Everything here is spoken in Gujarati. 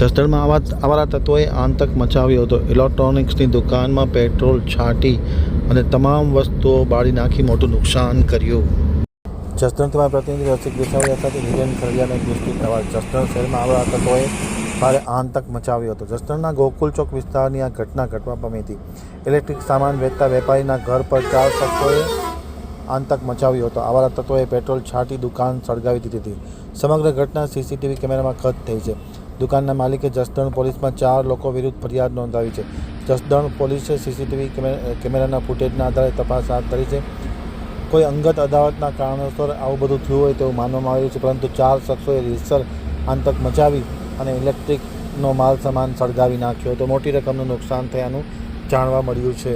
જસદણમાં આવા આવારા તત્વોએ આતંક મચાવ્યો હતો. ઇલેક્ટ્રોનિક્સની દુકાનમાં પેટ્રોલ છાંટી અને તમામ વસ્તુઓ બાળી નાખી મોટું નુકસાન કર્યું. જસદણ તમારા પ્રતિનિધિ રસિક દેસાઈ સાથે નિરેન ખરડિયાનો વિસ્તૃત અહેવાલ જસદણ શહેરમાં આવા તત્વોએ ભારે આતંક મચાવ્યો હતો. જસદણના ગોકુલ ચોક વિસ્તારની આ ઘટના ઘટવા પામી હતી. ઇલેક્ટ્રિક સામાન વેચતા વેપારીના ઘર પર ચાર શખ્સોએ આતંક મચાવ્યો હતો. આવારા તત્વોએ પેટ્રોલ છાંટી દુકાન સળગાવી દીધી હતી. સમગ્ર ઘટના સીસીટીવી કેમેરામાં કદ થઈ છે. દુકાનના માલિકે જસદણ પોલીસમાં ચાર લોકો વિરુદ્ધ ફરિયાદ નોંધાવી છે. જસદણ પોલીસે સીસીટીવી કેમેરાના ફૂટેજના આધારે તપાસ હાથ ધરી છે. કોઈ અંગત અદાવતના કારણોસર આવું બધું થયું હોય તેવું માનવામાં આવ્યું છે, પરંતુ ચાર શખ્સોએ રીતસર આંતક મચાવી અને ઇલેક્ટ્રિકનો માલ સામાન સળગાવી નાખ્યો તો મોટી રકમનું નુકસાન થયાનું જાણવા મળ્યું છે.